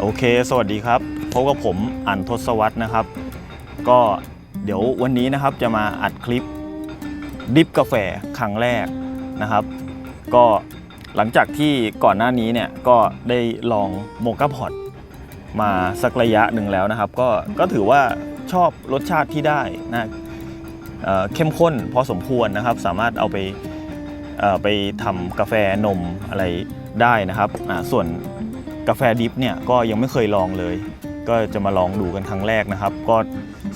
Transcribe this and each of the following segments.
โอเค สวัสดีครับพบกับผมอันทศวรรษนะครับ ก็เดี๋ยววันนี้นะครับจะมาอัดคลิปดิฟกาแฟครั้งแรกนะครับ ก็หลังจากที่ก่อนหน้านี้เนี่ยก็ได้ลองโมกาพอตมาสักระยะหนึ่งแล้วนะครับ ก็ก็ถือว่าชอบรสชาติที่ได้นะเเข้มข้นพอสมควรนะครับ สามารถเอาไปไปทำกาแฟนมอะไรได้นะครับ ส่วน กาแฟดิฟเนี่ยก็ยังไม่เคยลองเลย ก็จะมาลองดูกันครั้งแรกนะครับ ก็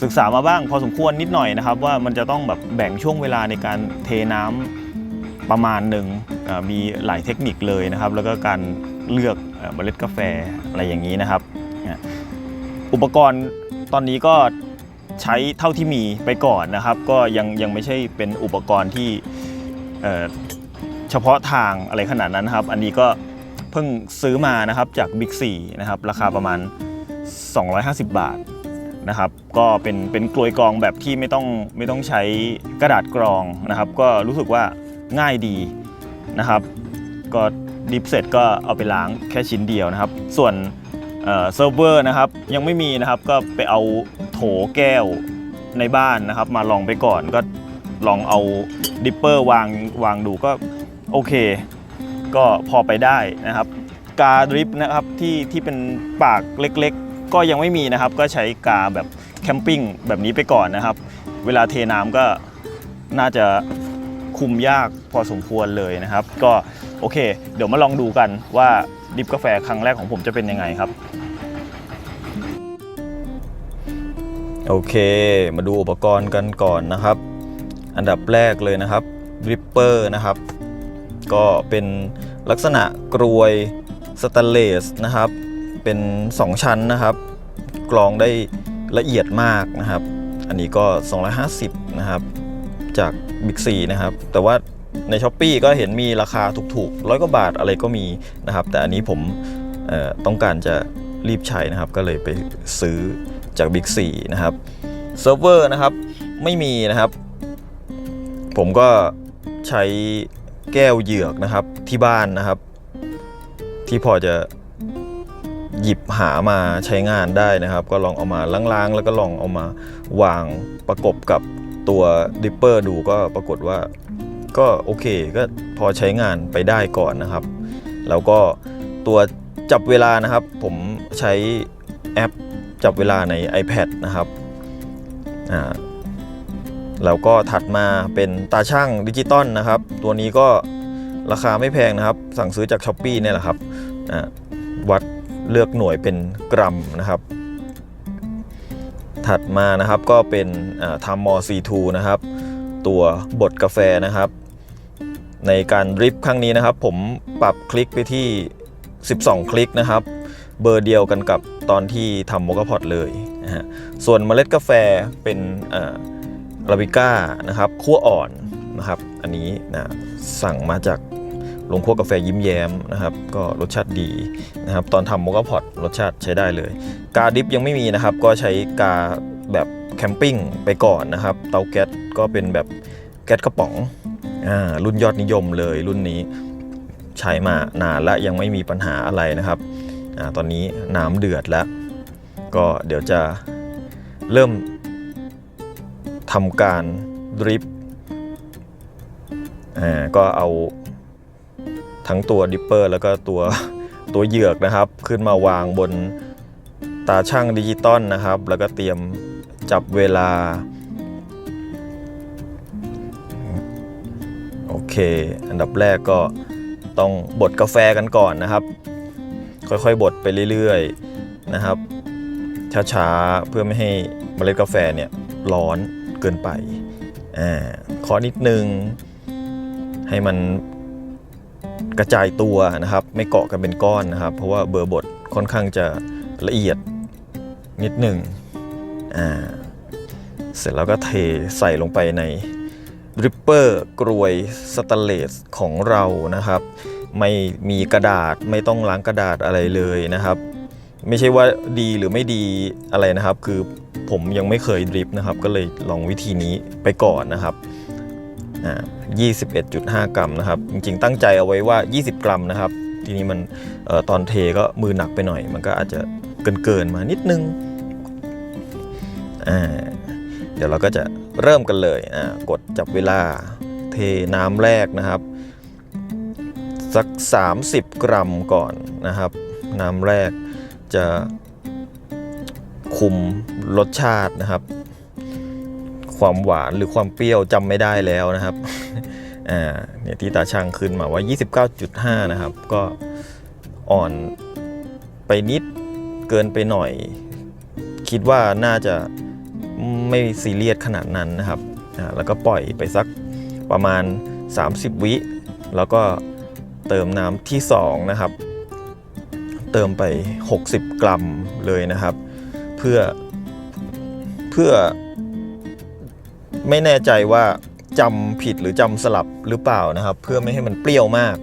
ศึกษามาบ้างพอสมควรนิดหน่อยนะครับ ว่ามันจะต้องแบบแบ่งช่วงเวลาในการเทน้ำประมาณหนึ่งมีหลายเทคนิคเลยนะครับ แล้วก็การเลือกเมล็ดกาแฟอะไรอย่างนี้นะครับ อุปกรณ์ตอนนี้ก็ใช้เท่าที่มีไปก่อนนะครับ ก็ยังยังไม่ใช่เป็นอุปกรณ์ที่เฉพาะทางอะไรขนาดนั้นนครับ อันนี้ก็ พิ่งซื้อมานะครับจาก Big 4นะครับราคาประมาณ 250 บาทนะครับก็เป็นเป็นกลวยกรองแบบที่ไม่ต้องไม่ต้องใช้กระดาษกรองนะครับ ก็รู้สึกว่าง่ายดีนะครับ ก็ดิฟเสร็จก็เอาไปล้างแค่ชิ้นเดียวนะครับ ส่วนเอ่อเซิร์ฟเวอร์นะครับยังไม่มีนะครับก็ไปเอาโถแก้วในบ้านนะครับ มาลองไปก่อนก็ลองเอาดิปเปอร์วางวางดูก็โอเค ก็พอไปได้นะครับกาดริปนะครับที่ที่เป็นปากเล็กๆ ก็ยังไม่มีนะครับ ก็ใช้กาแบบแคมปิ้งแบบนี้ไปก่อนนะครับ เวลาเทน้ำก็น่าจะคุมยากพอสมควรเลยนะครับ ก็โอเค เดี๋ยวมาลองดูกันว่าดริปกาแฟครั้งแรกของผมจะเป็นยังไงครับ โอเค มาดูอุปกรณ์กันก่อนนะครับ อันดับแรกเลยนะครับดริปเปอร์นะครับ ก็เป็นลักษณะกรวยสแตนเลสนะครับ เป็น 2 ชั้นนะครับ กรองได้ละเอียดมากนะครับ อันนี้ก็ 250 นะครับ จาก Big 4นะครับ แต่ว่าใน s h อ p e e ก็เห็นมีราคาถูกๆร้อยกว่าบาทอะไรก็มีนะครับ แต่อันนี้ผมต้องการจะรีบใช้นะครับ ก็เลยไปซื้อจาก Big 4นะครับเซิร์ฟเวอร์นะครับไม่มีนะครับ ผมก็ใช้ แก้วเหยือกนะครับที่บ้านนะครับ ที่พอจะหยิบหามาใช้งานได้นะครับ ก็ลองเอามาล้างๆ แล้วก็ลองเอามาวางประกบกับตัวดิปเปอร์ดูก็ปรากฏว่าก็โอเคก็พอใช้งานไปได้ก่อนนะครับ แล้วก็ตัวจับเวลานะครับ ผมใช้แอปจับเวลาใน iPad นะครับอ่า แล้วก็ถัดมาเป็นตาช่างดิจิตอลนะครับ ตัวนี้ก็ราคาไม่แพงนะครับ สั่งซื้อจาก s h อ p e e เนี่ยแหละครับวัดเลือกหน่วยเป็นกรัมนะครับ ถัดมานะครับก็เป็นทามมอ C2 นะครับ ตัวบดกาแฟนะครับ ในการดริปครั้งนี้นะครับ ผมปรับคลิกไปที่ 12 คลิกนะครับ เบอร์เดียวกันกับตอนที่ทำโมกาพอตเลยนะฮะส่วนเมล็ดกาแฟเป็นอ่า ลาบิก้านะครับคั่วอ่อนนะครับ อันนี้นะสั่งมาจากโรงคั่วกาแฟยิ้มแย้มนะครับ ก็รสชาติดีนะครับ ตอนทำโมกาพอตรสชาติใช้ได้เลย กาดิฟยังไม่มีนะครับ ก็ใช้กาแบบแคมปิ้งไปก่อนนะครับ เตาแก๊สก็เป็นแบบแก๊สกระป๋องอ่ารุ่นยอดนิยมเลยรุ่นนี้ใช้มานานและยังไม่มีปัญหาอะไรนะครับอ่าตอนนี้น้ำเดือดแล้ว ก็เดี๋ยวจะเริ่ม ทำการดริปอ่าก็เอาทั้งตัวดิปเปอร์แล้วก็ตัวตัวเหยือกนะครับ ขึ้นมาวางบนตาช่างดิจิตอลนะครับ แล้วก็เตรียมจับเวลา โอเค อันดับแรกก็ต้องบดกาแฟกันก่อนนะครับ ค่อยๆบดไปเรื่อยๆนะครับ ช้าๆ เพื่อไม่ให้เมล็ดกาแฟเนี่ยร้อน เกินไปอ่าขอนิดนึง ให้มันกระจายตัวนะครับ ไม่เกาะกันเป็นก้อนนะครับ เพราะว่าเบอร์บดค่อนข้างจะละเอียดนิดหนึ่งอ่าเสร็จแล้วก็เทใส่ลงไปในริปเปอร์กรวยสแตนเลสของเรานะครับ ไม่มีกระดาษไม่ต้องล้างกระดาษอะไรเลยนะครับ ไม่ใช่ว่าดีหรือไม่ดีอะไรนะครับ คือ ผมยังไม่เคยดริฟนะครับ ก็เลยลองวิธีนี้ไปก่อนนะครับ21.5 กรัมนะครับ จริงๆ ตั้งใจเอาไว้ว่า 20 กรัมนะครับ ทีนี้มันออตอนเทก็มือหนักไปหน่อย มันก็อาจจะเกินๆมานิดนึง เดี๋ยวเราก็จะเริ่มกันเลยกดจับเวลาเทน้ำแรกนะครับ สัก 30 กรัมก่อนนะครับ น้ำแรกจะ คุมรสชาตินะครับ ความหวานหรือความเปรี้ยวจำไม่ได้แล้วนะครับอ่าเนี่ยที่ตาช่างขึ้นมาว่า 29.5 นะครับ ก็อ่อนไปนิดเกินไปหน่อย คิดว่าน่าจะไม่ซีเรียสขนาดนั้นนะครับอ่าแล้วก็ปล่อยไปสักประมาณ 30 วิ แล้วก็เติมน้ำที่ 2 นะครับ เติมไป 60 กรัมเลยนะครับ พื่อ เพื่อ ไม่แน่ใจว่าจำผิดหรือจำสลับหรือเปล่านะครับ เพื่อไม่ให้มันเปรี้ยวมาก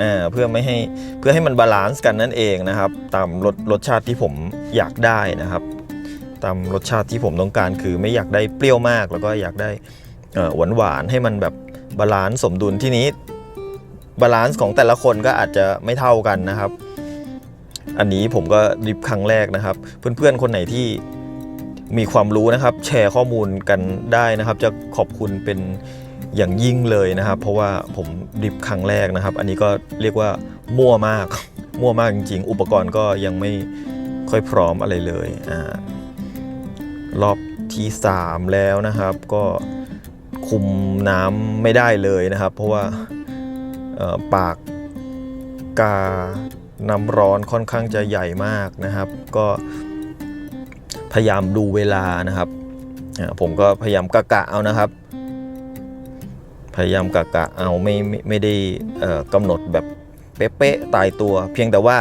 อ่าเพื่อไม่ให้เพื่อให้มันบาลานซ์กันนั่นเองนะครับ ตามรสรสชาติที่ผมอยากได้นะครับ ตามรสชาติที่ผมต้องการคือไม่อยากได้เปรี้ยวมาก แล้วก็อยากได้หวานหวานให้มันแบบบาลานซ์สมดุลที่นี้บาลานซ์ของแต่ละคนก็อาจจะไม่เท่ากันนะครับ อันนี้ผมก็ริปครั้งแรกนะครับ เพื่อนๆ คนไหนที่มีความรู้นะครับ แชร์ข้อมูลกันได้นะครับ จะขอบคุณเป็นอย่างยิ่งเลยนะครับ เพราะว่าผมริฟครั้งแรกนะครับ อันนี้ก็เรียกว่ามั่วมาก มั่วมากจริง ๆ อุปกรณ์ก็ยังไม่ค่อยพร้อมอะไรเลยอ่ารอบที่ 3 แล้วนะครับ ก็คุมน้ำไม่ได้เลยนะครับ เพราะว่าปากกา น้ำร้อนค่อนข้างจะใหญ่มากนะครับ ก็พยายามดูเวลานะครับ ผมก็พยายามกะกะเอานะครับ พยายามกะกะเอาไม่ไม่ไมได้กำหนดแบบเป๊ะๆตายตัว เพียงแต่ว่า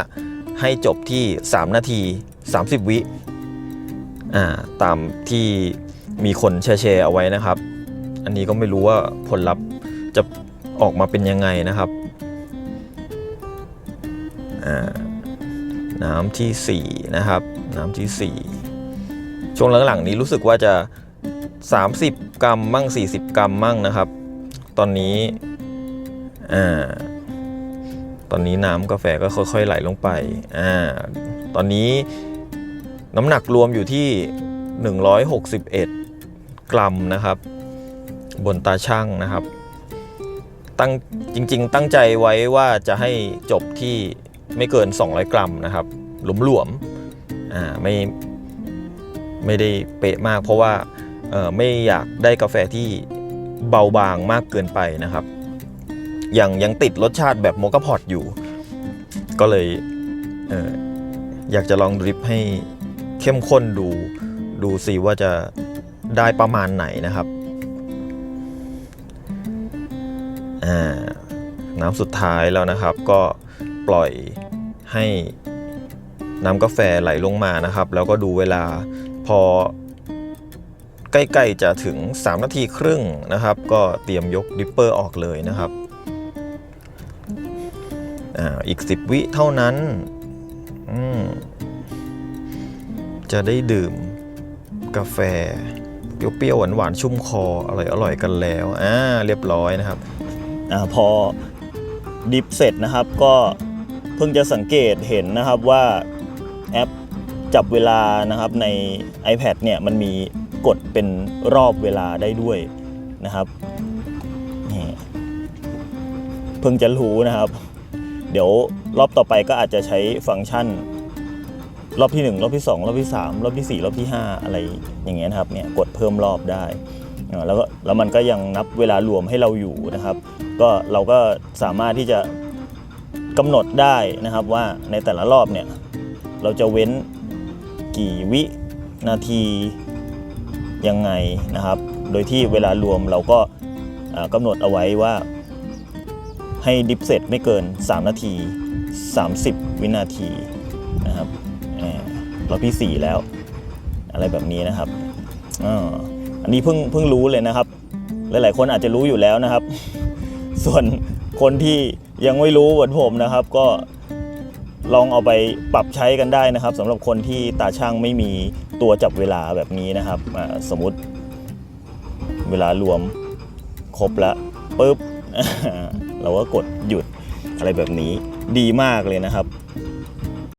ให้จบที่ 3 นาที 30 วิอ่าตามที่มีคนแชร์เอาไว้นะครับ อันนี้ก็ไม่รู้ว่าผลลัพธ์จะออกมาเป็นยังไงนะครับ น้ำทีสี่ 4 นะครับ น้ำทีสี่ 4 ช่วงหลังๆนี้รู้สึกว่าจะ 30 กรัมมั่ง 40 กรัมมั่งนะครับ ตอนนี้อ่าตอนนี้น้ำกาแฟก็ค่อยๆไหลลงไปอ่าตอนนี้น้ำหนักรวมอยู่ที่ 161 กรัมนะครับ บนตาช่างนะครับตั้งจริง ๆ ตั้งใจไว้ว่าจะให้จบที่ ไม่เกิน 200 กรัมนะครับ หลวมๆอ่าไม่ไม่ได้เป๊ะมาก เพราะว่าเอ่อไม่อยากได้กาแฟที่เบาบางมากเกินไปนะครับยังยังติดรสชาติแบบโมกาพอตอยู่ ก็เลยเอออยากจะลองดริปให้เข้มข้นดูดูสิว่าจะได้ประมาณไหนนะครับอ่าน้ำสุดท้ายแล้วนะครับก็ปล่อย ให้น้ำกาแฟไหลลงมานะครับ แล้วก็ดูเวลาพอใกล้ๆจะถึง 3 นาทีครึ่งนะครับ ก็เตรียมยกดิปเปอร์ออกเลยนะครับอีก 10 วิเท่านั้นจะได้ดื่มกาแฟเปรี้ยวๆหวานๆชุ่มคออร่อยๆกันแล้วอ่าเรียบร้อยนะครับอพอดิฟเสร็จนะครับก็ พิ่งจะสังเกตเห็นนะครับว่าแอปจับเวลานะครับใน iPad เนี่ยมันมีกดเป็นรอบเวลาได้ด้วยนะครับนี่เพิ่งจะรู้นะครับ เดี๋ยวรอบต่อไปก็อาจจะใช้ฟังก์ชัน รอบที่ 1 รอบที่ 2 รอบที่ 3 รอบที่ 4 รอบที่ 5 อะไรอย่างเงี้ยครับเนี่ยกดเพิ่มรอบได้แล้วก็แล้วมันก็ยังนับเวลารวมให้เราอยู่นะครับ ก็เราก็สามารถที่จะ กำหนดได้นะครับว่าในแต่ละรอบเนี่ยเราจะเว้นกี่วินาทียังไงนะครับ โดยที่เวลารวมเราก็อ่ากำหนดเอาไว้ว่าให้ดิฟเสร็จไม่เกิน 3 นาที 30 วินาทีนะครับอ่ารอบที่ 4 แล้ว อะไรแบบนี้นะครับอันนี้เพิ่งเพิ่งรู้เลยนะครับ หลายๆ คนอาจจะรู้อยู่แล้วนะครับ ส่วนคนที่ ยังไม่รู้เหมือนผมนะครับก็ลองเอาไปปรับใช้กันได้นะครับสำหรับคนที่ตาช่างไม่มีตัวจับเวลาแบบนี้นะครับสมมติเวลารวมครบแล้วปุ๊บเราก็กดหยุดอะไรแบบนี้ดีมากเลยนะครับ